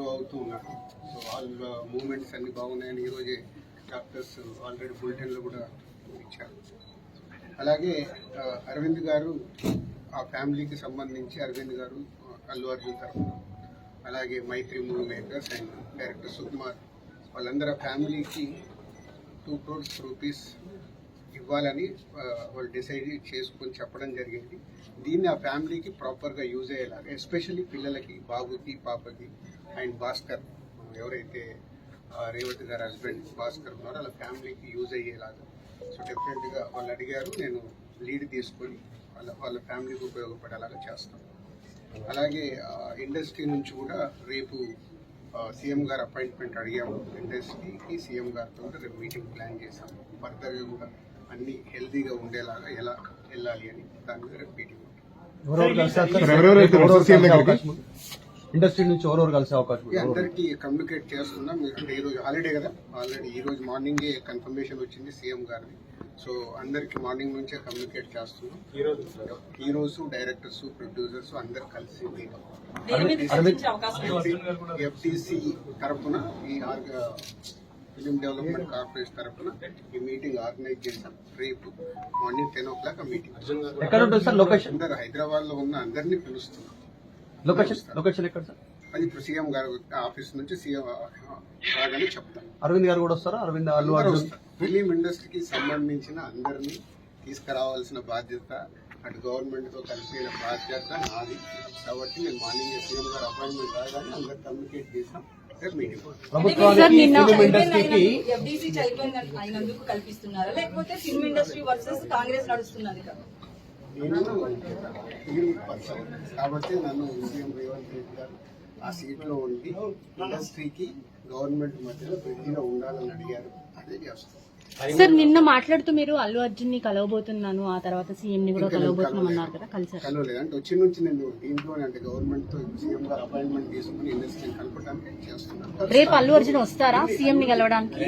Grow అవుతూ ఉన్నారు. So వాళ్ళ మూమెంట్స్ అన్ని బాగున్నాయని ఈరోజే డాక్టర్స్ ఆల్రెడీ బులెటిన్లో కూడా ఇచ్చారు. అలాగే అరవింద్ గారు ఆ ఫ్యామిలీకి సంబంధించి అరవింద్ గారు అల్లు అర్జున్ తరఫున అలాగే Mythri movie makers and director Sukumar వాళ్ళందరూ ఫ్యామిలీకి టూ క్రోర్స్ రూపీస్ ఇవ్వాలని వాళ్ళు డిసైడ్ చేసుకొని చెప్పడం జరిగింది. దీన్ని ఆ ఫ్యామిలీకి ప్రాపర్గా యూజ్ అయ్యేలాగా ఎస్పెషల్లీ పిల్లలకి బాబుకి పాపకి అండ్ భాస్కర్ ఎవరైతే రేవతి గారి హస్బెండ్ భాస్కర్ ఉన్నారో వాళ్ళ ఫ్యామిలీకి యూజ్ అయ్యేలాగా. సో డెఫినెట్గా వాళ్ళు అడిగారు నేను లీడ్ తీసుకొని వాళ్ళ వాళ్ళ ఫ్యామిలీకి ఉపయోగపడేలాగా చేస్తాను అలాగే ఇండస్ట్రీ నుంచి కూడా రేపు సీఎం గారు అపాయింట్మెంట్ అడిగాము. ఇండస్ట్రీకి సీఎం గారితో కూడా రేపు మీటింగ్ ప్లాన్ చేశాము. ఫర్దర్గా కూడా అన్ని హెల్తీగా ఉండేలాగా ఎలా వెళ్ళాలి అని దాని మీద రేపు మీటింగ్? ఇండస్ట్రీ నుంచి ఎవరెవరు కలిసే అవకాశం అందరికీ కమ్యూనికేట్ చేస్తున్నాం. అంటే ఈ రోజు హాలిడే కదా. ఆల్రెడీ ఈ రోజు మార్నింగే కన్ఫర్మేషన్ వచ్చింది సీఎం గారిది. సో అందరికి మార్నింగ్ నుంచే కమ్యూనికేట్ చేస్తున్నాం. హీరోస్ డైరెక్టర్స్ ప్రొడ్యూసర్స్ అందరు కలిసి? ఎఫ్టీసీ తరఫున ఈ ఫిలిం డెవలప్మెంట్ కార్పొరేషన్ తరఫున ఈ మీటింగ్ ఆర్గనైజ్ చేశాం. రేపు మార్నింగ్ టెన్ ఓ క్లాక్ ఆ మీటింగ్. అందరు హైదరాబాద్లో ఉన్న అందరినీ పిలుస్తున్నాం. లొకేషన్ లొకేషన్ ఎక్కడ సార్? అది ఇప్పుడు సీఎం గారు ఆఫీస్ నుంచి సీఎం రాగానే చెప్తాం. అరవింద్ గారు కూడా వస్తారా? అరవింద్ అల్లు అర్జున్. ఫిలిం ఇండస్ట్రీకి సంబంధించిన అందరినీ తీసుకురావాల్సిన బాధ్యత అటు గవర్నమెంట్తో కలిపిన బాధ్యత నాది. కాబట్టి నేను మార్నింగ్ సీఎం గారు అపాయింట్మెంట్ రాగానే అందరు కమ్యూనికేట్ చేసాం ప్రభుత్వానికి ఫిలిం ఇండస్ట్రీకి ఎఫ్డీసీ చైర్మన్ అయినందుకు కల్పిస్తున్నారా? లేకపోతే ఫిల్మ్ ఇండస్ట్రీ వర్సెస్ కాంగ్రెస్ నడుస్తున్నది కదా. నేను ఫిలిం పర్సన్ కాబట్టి నన్ను రేవంత్ రెడ్డి గారు ఆ సీట్లో ఉండి ఇండస్ట్రీకి గవర్నమెంట్ మధ్యలో బ్రిడ్జిగా ఉండాలని అడిగారు. అదే చేస్తాం. సార్ నిన్న మాట్లాడుతూ మీరు అల్లు అర్జున్ని కలవబోతున్నాను ఆ తర్వాత సీఎం ని కూడా కలవబోతున్నాం అన్నారు కదా కలిసారు కలవలేదు అంటే వచ్చి నుంచి నేను దీంట్లోనే అంటే గవర్నమెంట్తో సీఎం గారు అపాయింట్మెంట్ తీసుకుని కలపడానికి చేస్తున్నాను రేపు అల్లు అర్జున్ వస్తారా సీఎం ని కలవడానికి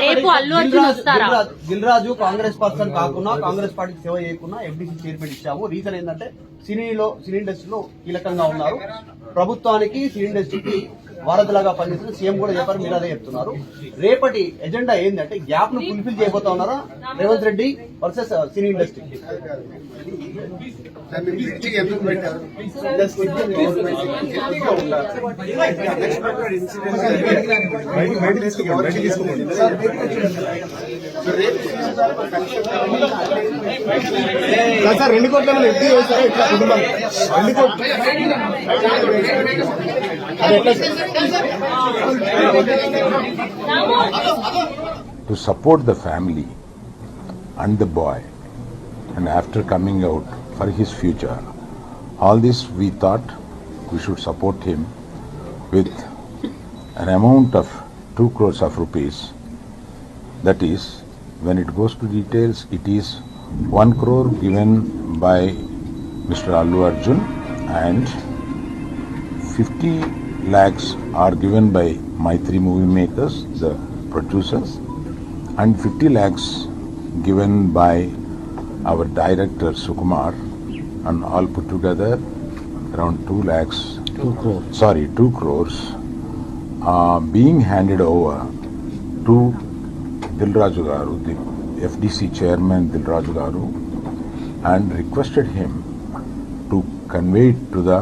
రేపు అల్లు అర్జున్ వస్తారా దిల్ రాజు కాంగ్రెస్ పర్సన్ కాకుండా కాంగ్రెస్ పార్టీకి సేవ చేయకుండా ఎఫ్డీసీ చైర్మన్ ఇచ్చాము రీజన్ ఏంటంటే సినీలో సినీ ఇండస్ట్రీలో కీలకంగా ఉన్నారు ప్రభుత్వానికి సినీ ఇండస్ట్రీకి వారధిలాగా పనిచేస్తుంది సీఎం కూడా చెప్పారు మీరు అదే చెప్తున్నారు రేపటి ఎజెండా ఏంటంటే గ్యాప్ను ఫుల్ఫిల్ చేయబోతా ఉన్నారా Revanth Reddy versus cine industry sir రెండు కోట్ల మంది ఎత్తి వేశారు ఇట్లా కుటుంబాలు రెండు కోట్లు అది ఎట్లా to support the family and the boy and after coming out for his future all this we thought we should support him with an amount of 2 crores of rupees. That is when it goes to details it is 1 crore given by mr allu arjun and 50 lakhs are given by Maitri movie makers, the producers, and 50 lakhs given by our director Sukumar, and all put together around 2 lakhs. 2 crores. Sorry, 2 crores uh, being handed over to Dilraju Garu, the FDC chairman Dilraju Garu, and requested him to convey it to the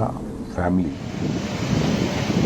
family.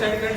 Side